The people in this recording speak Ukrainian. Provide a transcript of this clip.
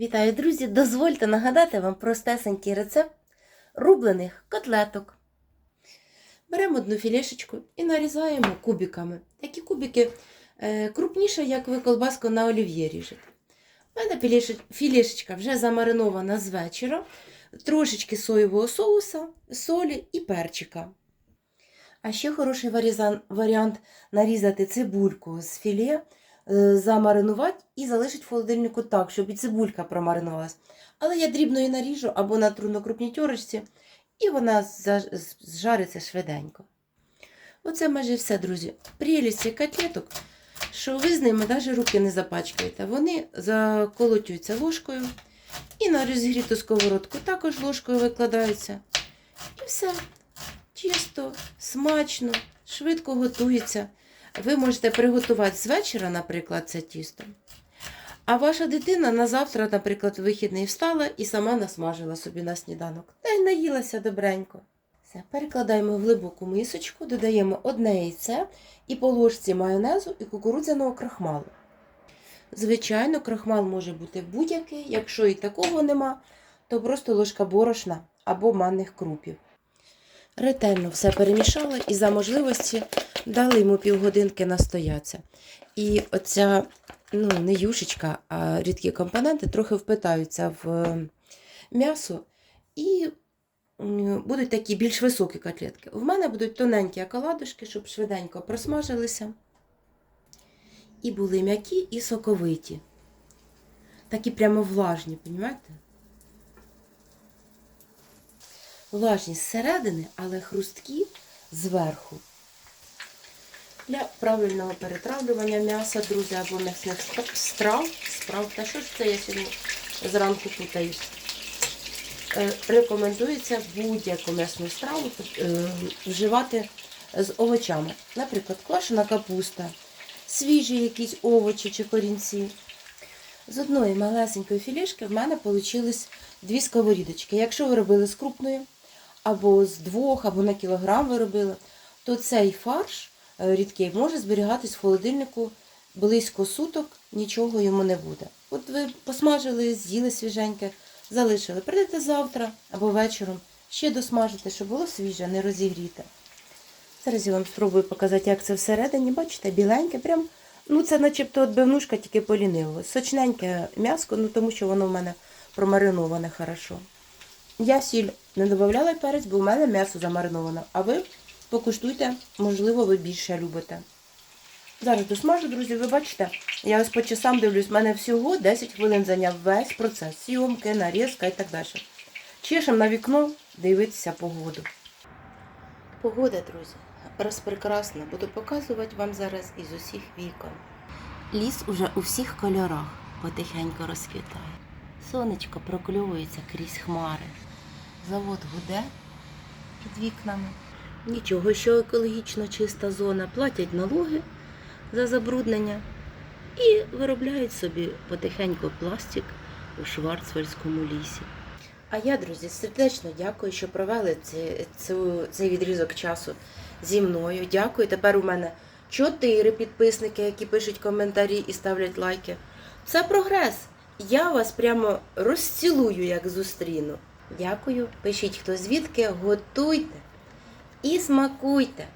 Вітаю, друзі! Дозвольте нагадати вам простесенький рецепт рублених котлеток. Беремо одну філішечку і нарізаємо кубиками. Такі кубики е, крупніше, як ви колбаску на олів'є ріжете. У мене філіше- філішечка вже замаринована з вечора, трошечки соєвого соуса, солі і перчика. А ще хороший варіант нарізати цибульку з філе, замаринувати і залишити в холодильнику так, щоб і цибулька промаринувалась. Але я дрібно її наріжу або натру на крупній тьорочці, і вона зжариться швиденько. Оце майже все, друзі. Прелість цих котлеток, що ви з ними навіть руки не запачкаєте. Вони заколотюються ложкою і на розігріту сковородку також ложкою викладаються. І все. Чисто, смачно, швидко готується. Ви можете приготувати з вечора, наприклад, це тісто. А ваша дитина на завтра, наприклад, вихідний встала і сама насмажила собі на сніданок. Та й наїлася добренько. Все, перекладаємо в глибоку мисочку, додаємо одне яйце і по ложці майонезу і кукурудзяного крахмалу. Звичайно, крахмал може бути будь-який, якщо і такого нема, то просто ложка борошна або манних крупів. Ретельно все перемішали і за можливості дали йому півгодинки настояться. І оця, ну, не юшечка, а рідкі компоненти трохи впитаються в е, м'ясо і будуть такі більш високі котлетки. В мене будуть тоненькі околадушки, щоб швиденько просмажилися. І були м'які і соковиті. Такі прямо влажні, розумієте? Влажні зсередини, але хрусткі зверху. Для правильного перетравлювання м'яса, друзі, або м'ясних страв, справ, та що ж це я сьогодні зранку путаюсь. Е, Рекомендується будь-яку м'ясну страву е, вживати з овочами. Наприклад, квашена капуста, свіжі якісь овочі чи корінці. З одної малесенької філішки в мене вийшли дві сковорідочки. Якщо ви робили з крупної, або з двох, або на кілограм ви робили, то цей фарш е, рідкий може зберігатись в холодильнику близько суток, нічого йому не буде. От ви посмажили, з'їли свіженьке, залишили. Прийдете завтра або вечором, ще досмажите, щоб було свіже, не розігріте. Зараз я вам спробую показати, як це всередині. Бачите, біленьке, прям, ну це начебто отбивнушка, тільки полінило. Сочненьке м'яско, ну тому що воно в мене промариноване хорошо. Я сіль не додавала перець, бо в мене м'ясо замариноване. А ви покуштуйте, можливо, ви більше любите. Зараз досмажу, друзі, ви бачите, я ось по часам дивлюсь, в мене всього 10 хвилин зайняв весь процес. Сйомки, нарізка і так далі. Чешем на вікно дивитися погоду. Погода, друзі, розпрекрасна. Буду показувати вам зараз із усіх вікон. Ліс уже у всіх кольорах потихеньку розквітає. Сонечко прокльовується крізь хмари. Завод гуде під вікнами. Нічого, що екологічно чиста зона, платять налоги за забруднення і виробляють собі потихеньку пластик у Шварцвальському лісі. А я, друзі, сердечно дякую, що провели цю, цей відрізок часу зі мною. Дякую. Тепер у мене чотири підписники, які пишуть коментарі і ставлять лайки. Це прогрес. Я вас прямо розцілую, як зустріну. Дякую. Пишіть, хто звідки, готуйте і смакуйте.